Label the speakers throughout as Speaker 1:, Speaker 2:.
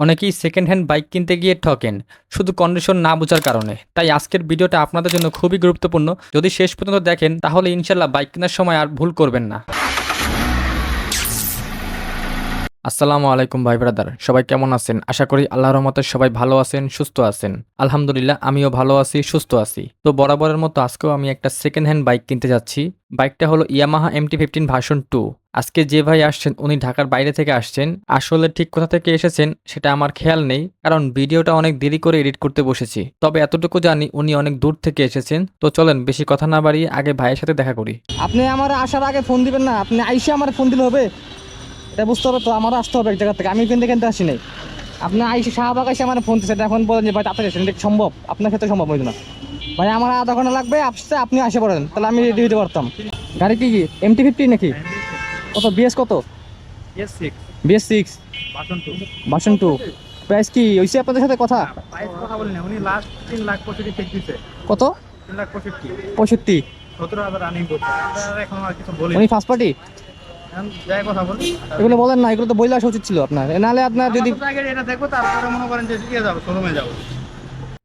Speaker 1: অনেকেই second hand bike কিনতে গিয়ে ঠকেন, শুধু কন্ডিশন না বোঝার কারণে। তাই আজকের ভিডিওটা আপনাদের জন্য খুবই গুরুত্বপূর্ণ। যদি শেষ পর্যন্ত দেখেন, তাহলে ইনশাল্লাহ বাইক কেনার সময় আর ভুল করবেন না। আসসালামু আলাইকুম, ভাই ব্রাদার। সবাই কেমন আছেন? আশা করি আল্লাহ রহমতে সবাই ভালো আছেন, সুস্থ আছেন। আলহামদুলিল্লাহ, আমিও ভালো আছি, সুস্থ আছি। তো বরাবরের মতো আজকেও আমি একটা সেকেন্ড হ্যান্ড বাইক কিনতে যাচ্ছি। বাইকটা হলো Yamaha MT fifteen version two আজকে যে ভাই আসছেন, উনি ঢাকার বাইরে থেকে আসছেন। আসলে ঠিক কোথা থেকে এসেছেন, সেটা আমার খেয়াল নেই, কারণ ভিডিওটা অনেক দেরি করে এডিট করতে বসেছি। তবে এতটুকু জানি, উনি অনেক দূর থেকে এসেছেন। তো চলেন, বেশি কথা না বাড়িয়ে আগে ভাইয়ের সাথে দেখা করি।
Speaker 2: আপনি আমার আসার আগে ফোন দিবেন না, আপনি আইসে আমার ফোন দিলে হবে। এটা বুঝতে হবে তো আমারও আসতে হবে এক জায়গা থেকে। আমি কিন্তু কিনতে আসি নাই। আপনি আইসে শাহবাগ এসে আমার ফোন দিচ্ছে এখন বলেন যে ভাই তাড়াতাড়ি আসেন এটা সম্ভব? আপনার ক্ষেত্রে সম্ভব হইতো না। ভাই আমার আধা ঘণ্টা লাগবে আসতে আপনি আসে পড়েন তাহলে আমি রেডি হতে পারতাম। গাড়ি কি কি? এমটি ফিফটি নাকি? কত বিএস কত? BS six
Speaker 3: version two
Speaker 2: price কি হয়েছে আপনাদের সাথে কথা? কত?
Speaker 3: পঁয়ষট্টি।
Speaker 2: উনি ফার্স্ট পার্টি এগুলো বলেন না এগুলো তো বইলে আসা উচিত ছিল আপনার। নাহলে আপনার যদি
Speaker 3: এটা দেখব তারপরে মনে করেন যে যাব শোরুমে যাব।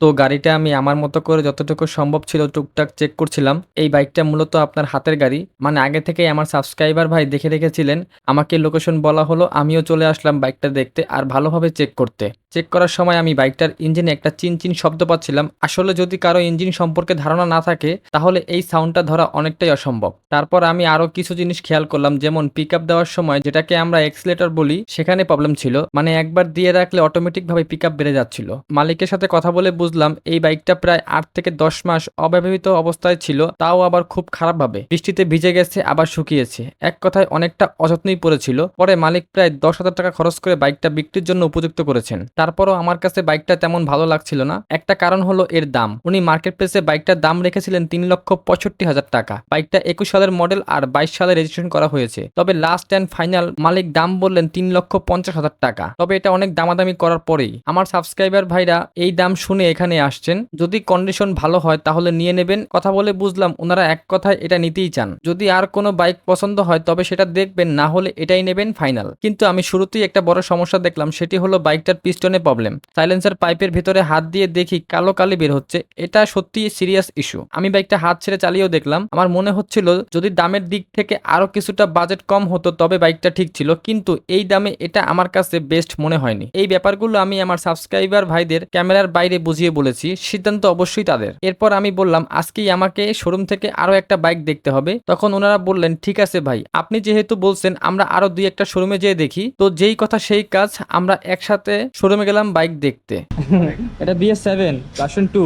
Speaker 1: তো গাড়িটা আমি আমার মতো করে যতটুকু সম্ভব ছিল টুকটাক চেক করছিলাম। এই বাইকটা মূলত আপনার হাতের গাড়ি। মানে আগে থেকেই আমার সাবস্ক্রাইবার ভাই দেখে রেখেছিলেন। আমাকে লোকেশন বলা হলো, আমিও চলে আসলাম বাইকটা দেখতে আর ভালোভাবে চেক করতে। চেক করার সময় আমি বাইকটার ইঞ্জিনে একটা চিনচিন শব্দ পাচ্ছিলাম। আসলে যদি কারও ইঞ্জিন সম্পর্কে ধারণা না থাকে, তাহলে এই সাউন্ডটা ধরা অনেকটাই অসম্ভব। তারপর আমি আরও কিছু জিনিস খেয়াল করলাম, যেমন পিক আপ দেওয়ার সময় যেটাকে আমরা এক্সিলেটর বলি, সেখানে প্রবলেম ছিল। মানে একবার দিয়ে রাখলে অটোমেটিকভাবে পিক আপ বেড়ে যাচ্ছিল। মালিকের সাথে কথা বলে বুঝলাম এই বাইকটা প্রায় আট থেকে দশ মাস অব্যবহৃত অবস্থায় ছিল, তাও আবার খুব খারাপভাবে। বৃষ্টিতে ভিজে গেছে, আবার শুকিয়েছে। এক কথায় অনেকটা অযত্নই পড়েছিল। পরে মালিক প্রায় দশ হাজার টাকা খরচ করে বাইকটা বিক্রির জন্য উপযুক্ত করেছেন। তারপরও আমার কাছে বাইকটা তেমন ভালো লাগছিল না। একটা কারণ হলো এর দাম। উনি মার্কেট প্লেসে বাইকটার দাম রেখেছিলেন তিন লক্ষ পঁয়ষট্টি হাজার টাকা। বাইকটা একুশ সালের মডেল আর বাইশ সালে রেজিস্ট্রেশন করা হয়েছে। তবে লাস্ট অ্যান্ড ফাইনাল মালিক দাম বললেন তিন লক্ষ পঞ্চাশ হাজার টাকা। তবে এটা অনেক দামাদামি করার পরেই। আমার সাবস্ক্রাইবার ভাইরা এই দাম শুনে এখানে আসছেন। যদি কন্ডিশন ভালো হয়, তাহলে নিয়ে নেবেন। কথা বলে বুঝলাম ওনারা এক কথায় এটা নিতেই চান। যদি আর কোনো বাইক পছন্দ হয়, তবে সেটা দেখবেন, না হলে এটাই নেবেন ফাইনাল কিন্তু আমি শুরুতেই একটা বড় সমস্যা দেখলাম, সেটি হলো বাইকটার পিস্টনে প্রবলেম সাইলেন্সার পাইপের ভিতরে হাত দিয়ে দেখি কালো কালি বের হচ্ছে। এটা সত্যি সিরিয়াস ইস্যু আমি বাইকটা হাত ছেড়ে চালিয়েও দেখলাম। আমার মনে হচ্ছিল, যদি দামের দিক থেকে আরও কিছুটা বাজেট কম হতো, তবে বাইকটা ঠিক ছিল। কিন্তু এই দামে এটা আমার কাছে বেস্ট মনে হয়নি। এই ব্যাপারগুলো আমি আমার সাবস্ক্রাইবার ভাইদের, ক্যামেরার বাইরে বুঝিয়ে বলেছি, সিদ্ধান্ত অবশ্যই তাদের। এরপর আমি বললাম, আজকেই আমাকে শোরুম থেকে আরও একটা বাইক দেখতে হবে। তখন ওনারা বললেন, ঠিক আছে ভাই, আপনি যেহেতু বলছেন আমরা আরও দুই একটা শোরুমে যেয়ে দেখি, তো যেই কথা সেই কাজ আমরা একসাথে শোরুমে গেলাম বাইক দেখতে।
Speaker 2: এটা বিএস সেভেন ভার্সন টু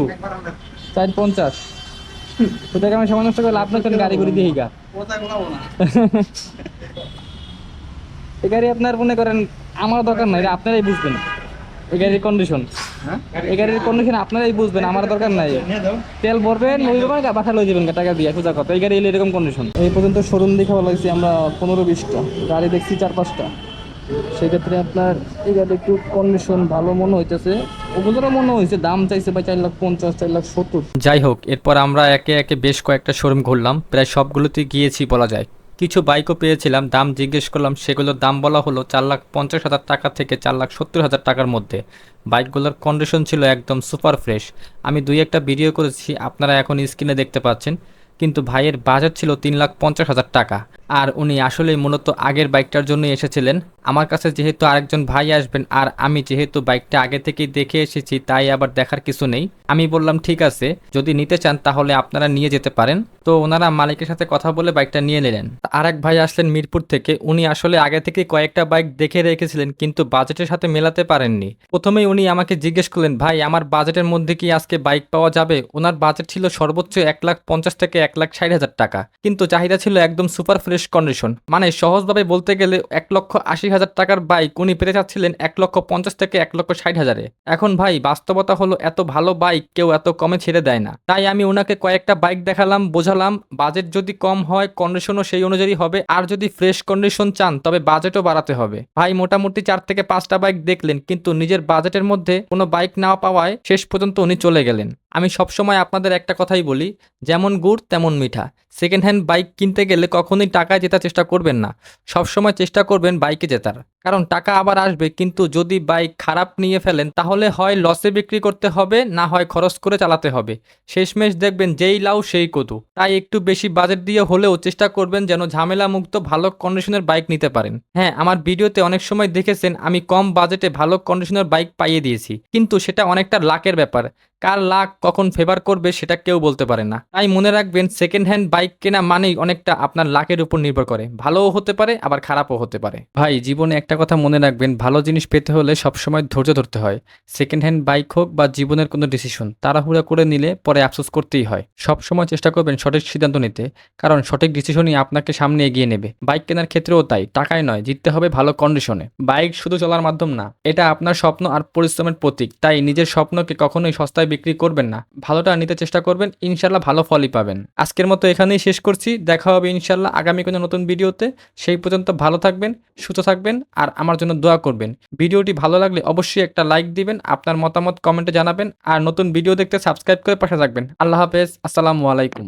Speaker 2: চার পঞ্চাশ কোথায় সময় নষ্ট করে লাভ না গাড়ি করে দিয়ে গা। এই গাড়ি আপনার মনে করেন, আমার দরকার নাই, আপনারাই বুঝবেন। এই গাড়ির কন্ডিশন এই গাড়ির কন্ডিশন আপনারাই বুঝবেন আমার দরকার নাই। তেল ভরবেন ওই দেবেন বাসা লই যাবেন টাকা দিয়ে সোজা কথা। এই গাড়ি এলে এরকম কন্ডিশন এই পর্যন্ত শোরুম দেখে ভালো লাগছে আমরা পনেরো বিশটা। গাড়ি দেখছি চার পাঁচটা। সেক্ষেত্রে আপনার এই গাড়ি একটু কন্ডিশন ভালো মনে হইতেছে। ওগুলোরও মনে হয়েছে দাম চাইছে ভাই চার লাখ পঞ্চাশ চার লাখ সত্তর।
Speaker 1: যাই হোক এরপর আমরা একে একে বেশ কয়েকটা শোরুম ঘুরলাম। প্রায় সবগুলোতে গিয়েছি বলা যায়। কিছু বাইকও পেয়েছিলাম, দাম জিজ্ঞেস করলাম, সেগুলোর দাম বলা হলো চার লাখ পঞ্চাশ হাজার টাকা থেকে চার লাখ সত্তর হাজার টাকার মধ্যে। বাইকগুলোর কন্ডিশন ছিল একদম সুপার ফ্রেশ আমি দুই একটা ভিডিও করেছি, আপনারা এখন স্ক্রিনে দেখতে পাচ্ছেন। কিন্তু ভাইয়ের বাজেট ছিল তিন লাখ পঞ্চাশ হাজার টাকা। আর উনি আসলেই মূলত আগের বাইকটার জন্যই এসেছিলেন। আমার কাছে যেহেতু আরেকজন ভাই আসবেন আর আমি যেহেতু বাইকটা আগে থেকেই দেখে এসেছি, তাই আবার দেখার কিছু নেই। আমি বললাম, ঠিক আছে, যদি নিতে চান তাহলে আপনারা নিয়ে যেতে পারেন। তো ওনারা মালিকের সাথে কথা বলে বাইকটা নিয়ে নিলেন। আরেক ভাই আসলেন মিরপুর থেকে। উনি আসলে আগে থেকে কয়েকটা বাইক দেখে রেখেছিলেন, কিন্তু বাজেটের সাথে মেলাতে পারেননি। প্রথমেই উনি আমাকে জিজ্ঞেস করলেন, ভাই, আমার বাজেটের মধ্যে কি আজকে বাইক পাওয়া যাবে? ওনার বাজেট ছিল সর্বোচ্চ এক লাখ পঞ্চাশ থেকে এক লাখ ষাট হাজার টাকা। কিন্তু চাহিদা ছিল একদম সুপার ফ্রেশ কন্ডিশন। মানে সহজভাবে বলতে গেলে এক লক্ষ আশি হাজার টাকার বাইক উনি পেতে চাচ্ছিলেন এক লক্ষ পঞ্চাশ থেকে এক লক্ষ ষাট হাজারে। এখন ভাই, বাস্তবতা হলো এত ভালো বাইক, কেউ এত কমে ছেড়ে দেয় না। তাই আমি ওনাকে কয়েকটা বাইক দেখালাম, বোঝালাম, বাজেট যদি কম হয় কন্ডিশনও সেই অনুযায়ী হবে, আর যদি ফ্রেশ কন্ডিশন চান, তবে বাজেটও বাড়াতে হবে। ভাই, মোটামুটি চার থেকে পাঁচটা বাইক দেখলেন, কিন্তু নিজের বাজেটের মধ্যে কোনো বাইক না পাওয়ায় শেষ পর্যন্ত উনি চলে গেলেন। আমি সবসময় আপনাদের একটা কথাই বলি, যেমন গুড় তেমন মিঠা। সেকেন্ড হ্যান্ড বাইক কিনতে গেলে কখনোই টাকায় জেতার চেষ্টা করবেন না। সবসময় চেষ্টা করবেন বাইকে জেতার। কারণ টাকা আবার আসবে, কিন্তু যদি বাইক খারাপ নিয়ে ফেলেন, তাহলে হয় লসে বিক্রি করতে হবে, না হয় খরচ করে চালাতে হবে। শেষমেশ দেখবেন যেই লাউ, সেই কদু। তাই একটু বেশি বাজেট দিয়ে হলেও চেষ্টা করবেন যেন ঝামেলা মুক্ত ভালো কন্ডিশনের বাইক নিতে পারেন। হ্যাঁ আমার ভিডিওতে অনেক সময় দেখেছেন, আমি কম বাজেটে ভালো কন্ডিশনের বাইক পাইয়ে দিয়েছি। কিন্তু সেটা অনেকটা লাকের ব্যাপার। কার লাক কখন ফেভার করবে সেটা কেউ বলতে পারে না। তাই মনে রাখবেন সেকেন্ড হ্যান্ড বাইক কেনা মানেই অনেকটা আপনার লাকের উপর নির্ভর করে। ভালোও হতে পারে, আবার খারাপও হতে পারে। ভাই, জীবনে একটা কথা মনে রাখবেন, ভালো জিনিস পেতে হলে সবসময় ধৈর্য ধরতে হয়। সেকেন্ড হ্যান্ড বাইক হোক বা জীবনের কোনো ডিসিশন তাড়াহুড়া করে নিলে পরে আফসোস করতেই হয়। সবসময় চেষ্টা করবেন সঠিক সিদ্ধান্ত নিতে, কারণ সঠিক ডিসিশনই আপনাকে সামনে এগিয়ে নেবে। বাইক কেনার ক্ষেত্রেও তাই, টাকায় নয়, জিততে হবে ভালো কন্ডিশনে বাইক শুধু চলার মাধ্যম না, এটা আপনার স্বপ্ন আর পরিশ্রমের প্রতীক। তাই নিজের স্বপ্নকে কখনোই সস্তায় বিক্রি করবেন না। ভালোটা নিতে চেষ্টা করবেন ইনশাল্লাহ ভালো ফলই পাবেন। আজকের মতো এখানেই শেষ করছি। দেখা হবে ইনশাল্লাহ আগামী কোনো নতুন ভিডিওতে। সেই পর্যন্ত ভালো থাকবেন, সুস্থ থাকবেন আর আমার জন্য দোয়া করবেন। ভিডিওটি ভালো লাগলে অবশ্যই একটা লাইক দিবেন, আপনার মতামত কমেন্টে জানাবেন আর নতুন ভিডিও দেখতে সাবস্ক্রাইব করে পাশে থাকবেন। আল্লাহ হাফেজ, আসসালামু আলাইকুম।